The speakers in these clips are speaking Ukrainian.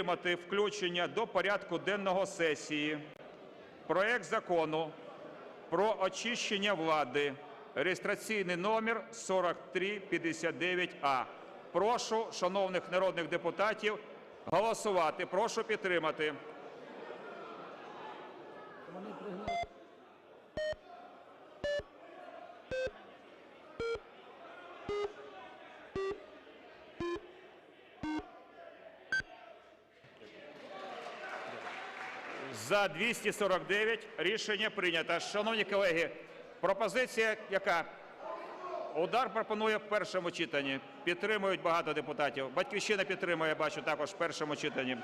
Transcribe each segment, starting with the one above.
підтримати включення до порядку денного сесії проект закону про очищення влади, реєстраційний номер 4359А. Прошу шановних народних депутатів голосувати. Прошу підтримати. За 249 рішення прийнято. Шановні колеги, пропозиція яка? Удар пропонує в першому читанні. Підтримують багато депутатів. Батьківщина підтримує, бачу, також в першому читанні.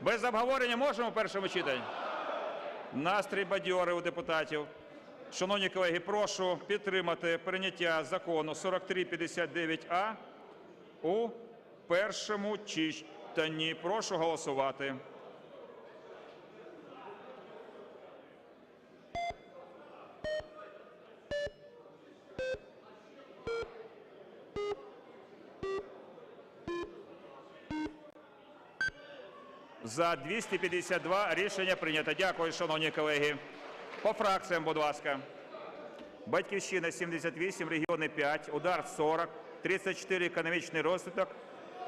Без обговорення можемо в першому читанні? Настрій бадьорий у депутатів. Шановні колеги, прошу підтримати прийняття закону 4359А у першому читанні. Прошу голосувати. За 252 рішення прийнято. Дякую, шановні колеги. По фракціям, будь ласка. Батьківщина 78, регіони 5, удар 40, 34 економічний розвиток,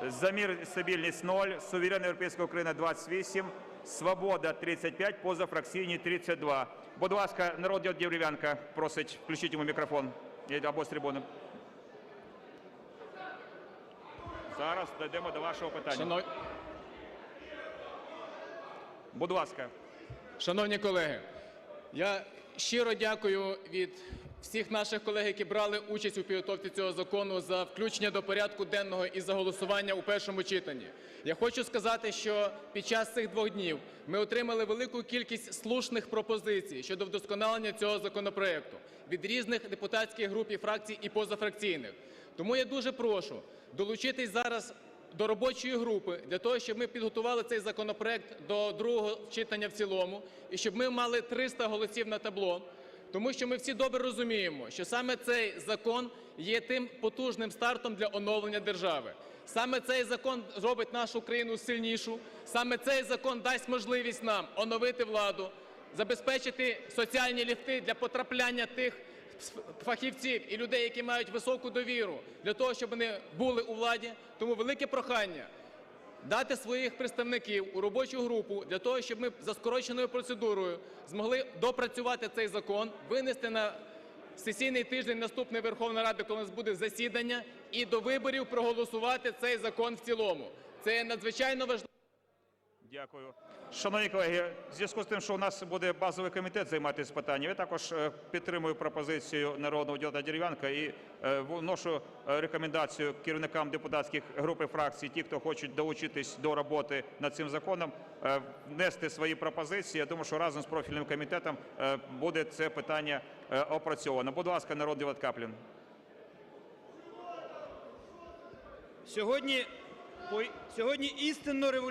замір стабільність 0, суверенна європейська Україна 28, свобода 35, позафракційні 32. Будь ласка, народний Дерев'янка просить, включіть йому мікрофон або з трибуни. Зараз дійдемо до вашого питання. Будь ласка. Шановні колеги, я щиро дякую від всіх наших колег, які брали участь у підготовці цього закону за включення до порядку денного і за голосування у першому читанні. Я хочу сказати, що під час цих двох днів ми отримали велику кількість слушних пропозицій щодо вдосконалення цього законопроекту від різних депутатських груп і фракцій і позафракційних. Тому я дуже прошу долучитись зараз до робочої групи для того, щоб ми підготували цей законопроект до другого читання в цілому, і щоб ми мали 300 голосів на табло. Тому що ми всі добре розуміємо, що саме цей закон є тим потужним стартом для оновлення держави. Саме цей закон зробить нашу країну сильнішу. Саме цей закон дасть можливість нам оновити владу, забезпечити соціальні ліфти для потрапляння тих фахівців і людей, які мають високу довіру, для того, щоб вони були у владі. Тому велике прохання дати своїх представників у робочу групу для того, щоб ми за скороченою процедурою змогли допрацювати цей закон, винести на сесійний тиждень наступної Верховної Ради, коли у нас буде засідання, і до виборів проголосувати цей закон в цілому. Це надзвичайно важливо. Дякую. Шановні колеги, в зв'язку з тим, що у нас буде базовий комітет займатися питанням, я також е, підтримую пропозицію народного депутата Дерев'янка і е, вношу е, рекомендацію керівникам депутатських груп і фракцій, ті, хто хочуть долучитись до роботи над цим законом, внести свої пропозиції. Я думаю, що разом з профільним комітетом буде це питання опрацьовано. Будь ласка, народний депутат Каплін. Сьогодні, сьогодні істинно революційний